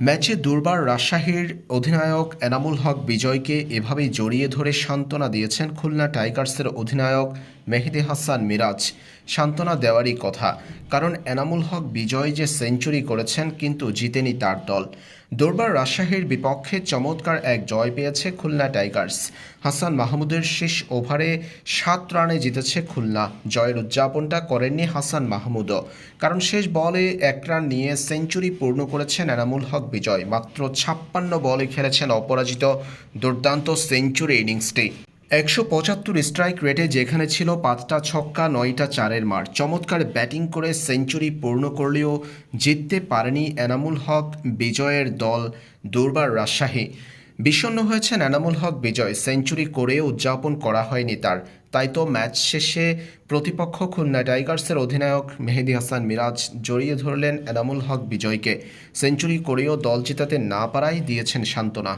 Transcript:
ম্যাচে দুর্বার রাজশাহীর অধিনায়ক এনামুল হক বিজয়কে এভাবেই জড়িয়ে ধরে সান্ত্বনা দিয়েছেন খুলনা টাইগার্সের অধিনায়ক মেহেদি হাসান মিরাজ। সান্ত্বনা দেওয়ারই কথা। কারণ এনামুল হক বিজয় যে সেঞ্চুরি করেছেন, কিন্তু জিতেনি তার দল। দুর্বার রাজশাহীর বিপক্ষে চমৎকার এক জয় পেয়েছে খুলনা টাইগার্স। হাসান মাহমুদের শেষ ওভারে সাত রানে জিতেছে খুলনা। জয়ের উদযাপনটা করেননি হাসান মাহমুদও। কারণ শেষ বলে এক রান নিয়ে সেঞ্চুরি পূর্ণ করেছেন এনামুল হক বিজয়। মাত্র ছাপ্পান্ন বলে খেলেছেন অপরাজিত দুর্দান্ত সেঞ্চুরি ইনিংসটি। একশো পঁচাত্তর স্ট্রাইক রেটে যেখানে ছিল পাঁচটা ছক্কা, নয়টা চারের মার। চমৎকার ব্যাটিং করে সেঞ্চুরি পূর্ণ করলেও জিততে পারেনি এনামুল হক বিজয়ের দল দুর্বার রাজশাহী। বিষণ্ণ হয়েছেন এনামুল হক বিজয়। সেঞ্চুরি করে উদযাপন করা হয়নি তার। তাই তো ম্যাচ শেষে প্রতিপক্ষ খুলনা টাইগার্সের অধিনায়ক মেহেদি হাসান মিরাজ জড়িয়ে ধরলেন এনামুল হক বিজয়কে। সেঞ্চুরি করেও দল জেতাতে না পারাই দিয়েছেন সান্ত্বনা।